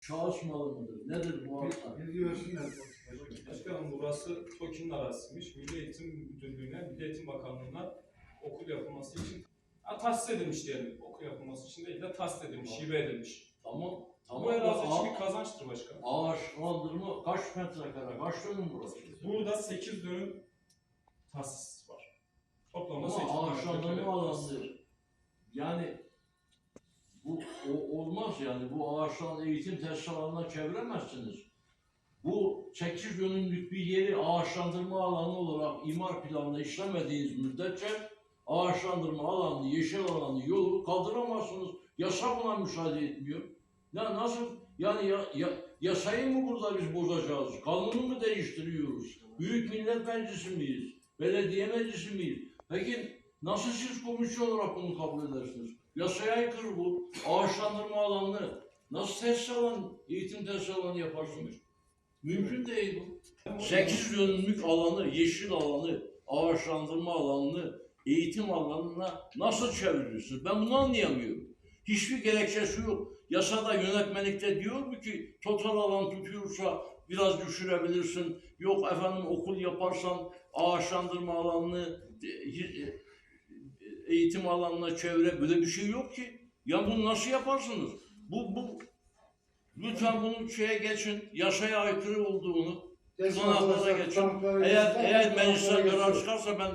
Şahıs malı mıdır? Nedir bu arsa? Ne diyorsun ya? Başkanım burası TOKİ'nin arazisiymiş. Milli Eğitim Müdürlüğü'ne, Milli Eğitim Bakanlığı'na okul yapılması için ha, tahsis edilmiş diyelim. Okul yapılması için değil de tahsis edilmiş, hibe edilmiş. Tamam. Tamam. Bu arazi için bir kazançtır başkanım. Ağaçlandırma kaç metrekare? Kaç dönüm burası? Burada 8 dönüm tahsis var. Toplamda 8 Ama ağaçlandırma alanı yani bu o, olmaz yani bu ağaçlan eğitim tesis alanına çeviremezsiniz. Bu 8 dönümlük bir yeri ağaçlandırma alanı olarak imar planında işlemediğiniz müddetçe ağaçlandırma alanı, yeşil alanı, yolu kaldıramazsınız. Yasa buna müsaade etmiyor. Ya nasıl yani ya, ya, yasayı mı burada biz bozacağız? Kanunu mu değiştiriyoruz? Büyük Millet Meclisi miyiz? Belediye Meclisi miyiz? Peki nasıl siz komisyon olarak bunu kabul edersiniz? Yasaya aykırı bu. Ağaçlandırma alanını nasıl tesis alanı, eğitim tesis alanı yaparsınız? Mümkün değil bu. 8 dönümlük alanı, yeşil alanı, ağaçlandırma alanını eğitim alanına nasıl çeviriyorsunuz? Ben bunu anlayamıyorum. Hiçbir gerekçesi yok. Yasada yönetmelikte diyor mu ki total alan tutuyorsa biraz düşürebilirsin. Yok efendim okul yaparsan ağaçlandırma alanını e, eğitim alanına çevire böyle bir şey yok ki. Ya bunu nasıl yaparsınız? Bu bu lütfen bunu şeye geçin. Yasaya aykırı olduğunu tutanaklara geçin. Eğer eğer meclise karar çıkarsa ben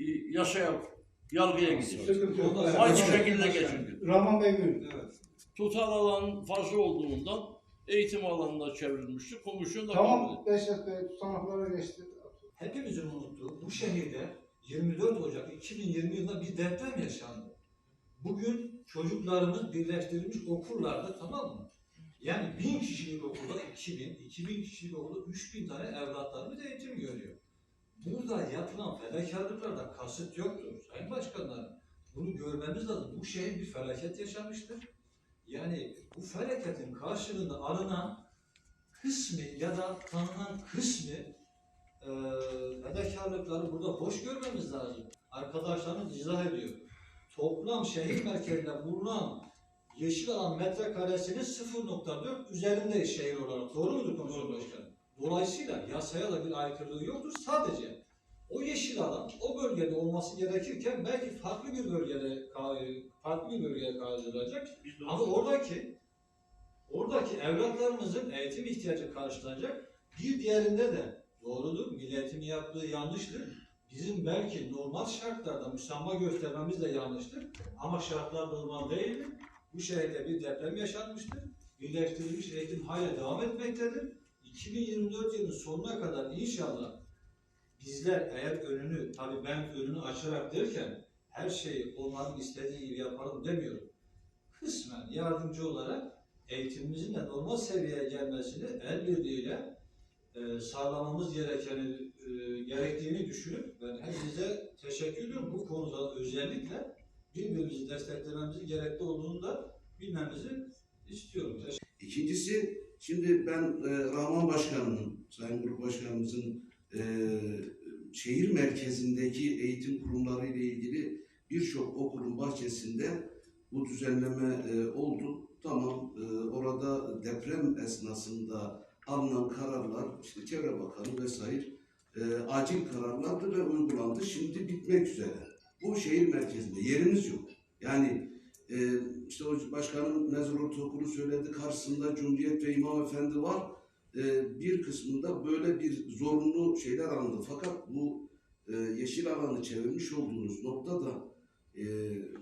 e, yasaya yargıya gideceğim. Aynı şekilde geçin. Rahman Bey buyurun. Evet. Total alan fazla olduğundan eğitim alanına çevrilmişti. Komisyon da Tamam Beşet Bey tutanaklara geçti. Hepimizin unuttuğu bu şehirde 24 Ocak 2020 yılında bir deprem yaşandı. Bugün çocuklarımız birleştirilmiş okullarda tamam mı? Yani 1000 kişilik okulda 2000, 2000 kişilik okulda 3000 tane evlatlarımız eğitim görüyor. Burada yapılan fedakarlıklarda kasıt yoktur. Sayın Başkanlar bunu görmemiz lazım. Bu şehir bir felaket yaşamıştır. Yani bu felaketin karşılığında alınan kısmı ya da tanınan kısmı e, fedakarlıkları burada hoş görmemiz lazım. Arkadaşlarımız izah ediyor. Toplam şehir merkezinde bulunan yeşil alan metrekaresinin 0.4 üzerinde şehir olarak. Doğru mudur komisyon başkanı? Dolayısıyla yasaya da bir aykırılığı yoktur. Sadece o yeşil alan o bölgede olması gerekirken belki farklı bir bölgede farklı bir bölgeye kaydırılacak. Ama oradaki oradaki evlatlarımızın eğitim ihtiyacı karşılanacak. Bir diğerinde de doğrudur. Milletin yaptığı yanlıştır. Bizim belki normal şartlarda müsamaha göstermemiz de yanlıştır. Ama şartlar normal değildir. Bu şehirde bir deprem yaşanmıştır. Birleştirilmiş eğitim hala devam etmektedir. 2024 yılının sonuna kadar inşallah bizler eğer önünü, tabii ben önünü açarak derken her şeyi onların istediği gibi yapalım demiyorum. Kısmen yardımcı olarak eğitimimizin de normal seviyeye gelmesini el birliğiyle e, sağlamamız gerekeni, e, gerektiğini düşünüp ben hepinize teşekkür ediyorum. Bu konuda özellikle birbirimizi desteklememizi gerekli olduğunu da bilmemizi istiyorum. İkincisi, şimdi ben e, Rahman Başkanımın, Sayın Grup Başkanımızın e, şehir merkezindeki eğitim kurumları ile ilgili birçok okulun bahçesinde bu düzenleme oldu. Tamam, orada deprem esnasında alınan kararlar, işte Çevre Bakanı vesaire e, acil kararlardı ve uygulandı. Şimdi bitmek üzere. Bu şehir merkezinde yerimiz yok. Yani e, işte o başkanın mezun ortaokulu söyledi. Karşısında Cumhuriyet ve İmam Efendi var. Ee, bir kısmında böyle bir zorunlu şeyler alındı. Fakat bu e, yeşil alanı çevirmiş olduğunuz noktada e,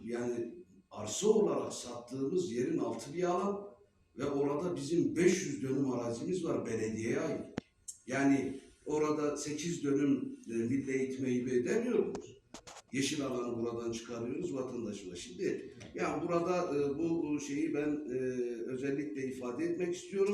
yani arsa olarak sattığımız yerin altı bir alan ve orada bizim 500 dönüm arazimiz var belediyeye ait. Yani orada 8 dönüm e, milli eğitime hibe edemiyoruz. Yeşil alanı buradan çıkarıyoruz vatandaşına. Şimdi ya burada e, bu şeyi ben e, özellikle ifade etmek istiyorum.